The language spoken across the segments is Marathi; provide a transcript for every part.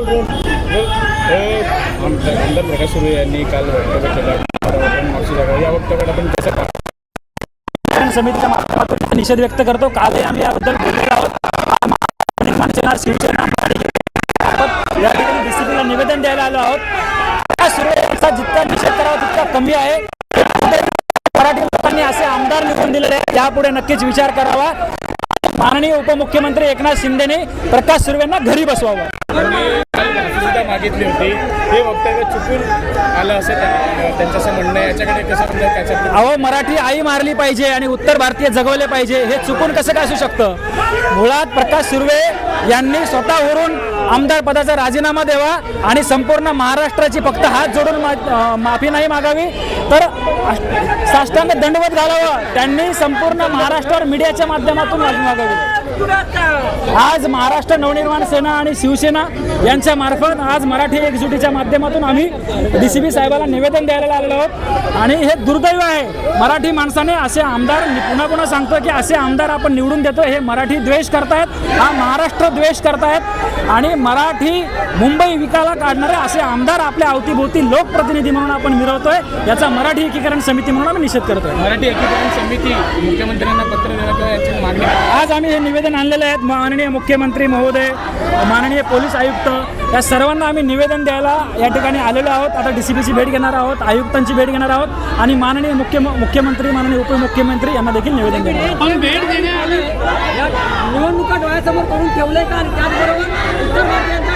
हे आमदार प्रकाश सुर्वे यांनी काल वक्तव्य केलं. मागची जागा या वक्तव्यात आपण कसं पाहतो? समितीच्या माध्यमातून निषेध व्यक्त करतो. काल आम्ही याबद्दल बोललेलो आहोत. मनसेना शिवसेना या ठिकाणी डीसीपीला निवेदन द्यायला आलो आहोत. त्या सुरुवातीचा जितका निषेध करावा तितका कमी आहे. मराठी लोकांनी असे आमदार निवडून दिलेले आहेत. यापुढे नक्कीच विचार करावा. माननीय उपमुख्यमंत्री एकनाथ शिंदेने प्रकाश सुर्वेंना घरी बसवावं त्यांनी काल माफी सुद्धा मागितली होती. हे वक्तव्य चुकून आलं असं त्यांचं असं म्हणणं आहे. याच्याकडे कसं त्याच्या अहो मराठी आई मारली पाहिजे आणि उत्तर भारतीय जगवले पाहिजे हे चुकून कसं काय असू शकतं? मुळात प्रकाश सुर्वे यांनी स्वतःवरून आमदार पदाचा राजीनामा द्यावा आणि संपूर्ण महाराष्ट्राची फक्त हात जोडून माफी नाही मागावी. तर साष्टांग दंडवत घालावं. त्यांनी संपूर्ण महाराष्ट्रावर मीडियाच्या माध्यमातून मागावी आज महाराष्ट्र नवनिर्माण सेना आणि शिवसेना यांच्या मार्फत आज मराठी एकजुटीच्या माध्यमातून आम्ही डी सी बी साहेबाला निवेदन द्यायला लागलो आहोत. आणि हे दुर्दैव आहे. मराठी माणसाने असे आमदार पुन्हा पुन्हा सांगतो की असे आमदार आपण निवडून देतो हे मराठी द्वेष करतायत. हा महाराष्ट्र द्वेष करतायत. आणि मराठी मुंबई विकायला काढणारे असे आमदार आपल्या अवतीभोवती लोकप्रतिनिधी म्हणून आपण मिरवतोय. याचा मराठी एकीकरण समिती म्हणून आम्ही निषेध करतोय. मराठी एकीकरण समिती मुख्यमंत्र्यांना पत्र देण्यात याची मागणी आज आम्ही हे निवेदन आणलेले आहेत माननीय मुख्यमंत्री महोदय माननीय पोलीस आयुक्त या सर्वांना आम्ही निवेदन द्यायला या ठिकाणी आलेलो आहोत. आता डी सी बीची भेट घेणार आहोत आयुक्तांची भेट घेणार आहोत आणि माननीय मुख्य मुख्यमंत्री माननीय उपमुख्यमंत्री यांना देखील निवेदन देणार भेट निवडणुका डोळ्यासमोर करून ठेवलंय का? आणि त्याचबरोबर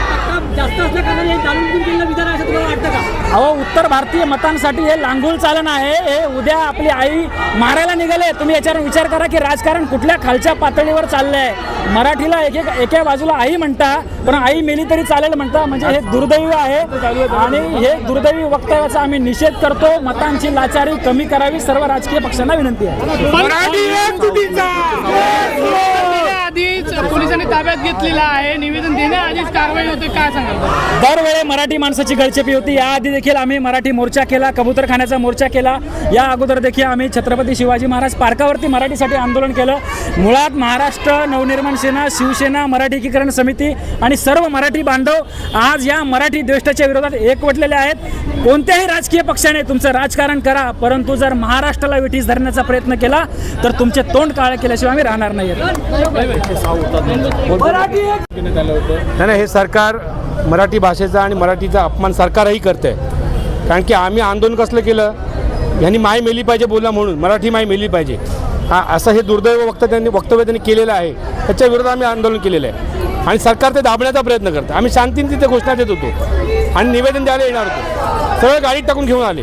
जास्त असल्या कारणाने हे जाणून विधान आहे असं तुम्हाला वाटतं का? अहो उत्तर भारतीय मतांसाठी हे लांगुल चालन आहे. हे उद्या आपली आई मारायला निघाले. तुम्ही याच्यावर विचार करा की राजकारण कुठल्या खालच्या पातळीवर चाललंय. मराठीला एक एक एका बाजूला आई म्हणता पण आई मेली तरी चालेल म्हणता. म्हणजे हे दुर्दैव आहे. आणि हे दुर्दैवी वक्तव्याचा आम्ही निषेध करतो. मतांची लाचारी कमी करावी. सर्व राजकीय पक्षांना विनंती आहे. आधीच पोलिसांनी ताब्यात घेतलेला आहे. निवेदन देण्याआधीच कारवाई होते. काय सांगाल? दरवेळी मराठी माणसाची गळचेपी होती. याआधी देखील आम्ही मराठी मोर्चा केला कबूतरखान्याचा मोर्चा केला. या अगोदर देखील आम्ही छत्रपती शिवाजी महाराज पार्कावरती मराठीसाठी आंदोलन केलं. मुळात महाराष्ट्र नवनिर्माण सेना शिवसेना मराठी एकीकरण समिती आणि सर्व मराठी बांधव आज या मराठी द्वेष्टाच्या विरोधात एकवटलेले आहेत. कोणत्याही राजकीय पक्षाने तुमचं राजकारण करा परंतु जर महाराष्ट्राला विठीस धरण्याचा प्रयत्न केला तर तुमचे तोंड काळे केल्याशिवाय आम्ही राहणार नाही नाही नाही हे सरकार मराठी भाषेचा आणि मराठीचा अपमान सरकारही करते कारण की आम्ही आंदोलन कसलं केलं? यांनी माय मेली पाहिजे बोला म्हणून मराठी माय मेली पाहिजे. हा असं हे दुर्दैव वक्त त्यांनी वक्तव्य त्यांनी केलेलं आहे. त्याच्या विरोधात आम्ही आंदोलन केलेलं आहे. आणि सरकार ते दाबण्याचा प्रयत्न करतं. आम्ही शांतीने तिथे घोषणा देत होतो. आणि निवेदन द्यायला येणार होतो. सगळं गाडीत टाकून घेऊन आले.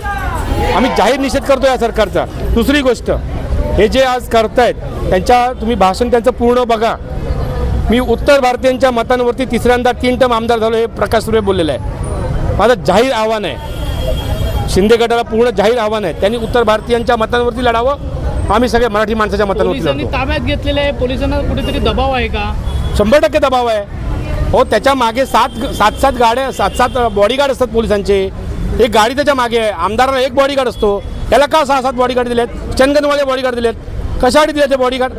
आम्ही जाहीर निषेध करतो या सरकारचा. दुसरी गोष्ट हे जे आज करतायत त्यांच्या तुम्ही भाषण त्यांचं पूर्ण बघा. मी उत्तर भारतीयांच्या मतांवरती तिसऱ्यांदा तीन टर्म आमदार झालो हे प्रकाश सुर्वे बोललेलं आहे. माझं जाहीर आव्हान आहे. शिंदे गटाला पूर्ण जाहीर आव्हान आहे. त्यांनी उत्तर भारतीयांच्या मतांवरती लढावं. आम्ही सगळे मराठी माणसाच्या मतांवरती ताब्यात घेतलेले आहे. पोलिसांना कुठेतरी दबाव आहे का? शंभर टक्के दबाव आहे. हो त्याच्यामागे सात सात सात गाड्या सात सात बॉडीगार्ड असतात पोलिसांचे. एक गाडी त्याच्यामागे आहे. आमदाराला एक बॉडीगार्ड असतो. याला का सहा सात बॉडीगार्ड दिलेत? चंदनवाले बॉडीगार्ड दिलेत. कशासाठी दिले ते बॉडीगार्ड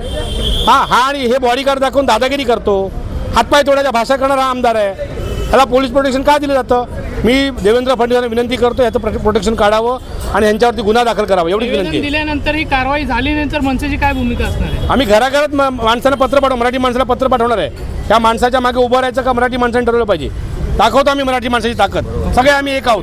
हा हा आणि हे बॉडीगार्ड दाखवून दादागिरी करतो. हातपाय तोडायच्या भाषा करणारा आमदार आहे. त्याला पोलीस प्रोटेक्शन का दिलं जातं? मी देवेंद्र फडणवीसांना विनंती करतो याचं प्रोटे- प्रोटेक्शन काढावं आणि यांच्यावरती गुन्हा दाखल करावा. निवेदन विनंती दिल्यानंतर ही कारवाई झाल्यानंतर मनसेची काय भूमिका असणार आहे? आम्ही घराघरात म- माणसांना पत्र पाठव मराठी माणसाला पत्र पाठवणार आहे. त्या माणसाच्या मागे उभं राहायचं का मराठी माणसाने ठरवलं पाहिजे? दाखवतो आम्ही मराठी माणसाची ताकद. सगळे आम्ही एक आहोत.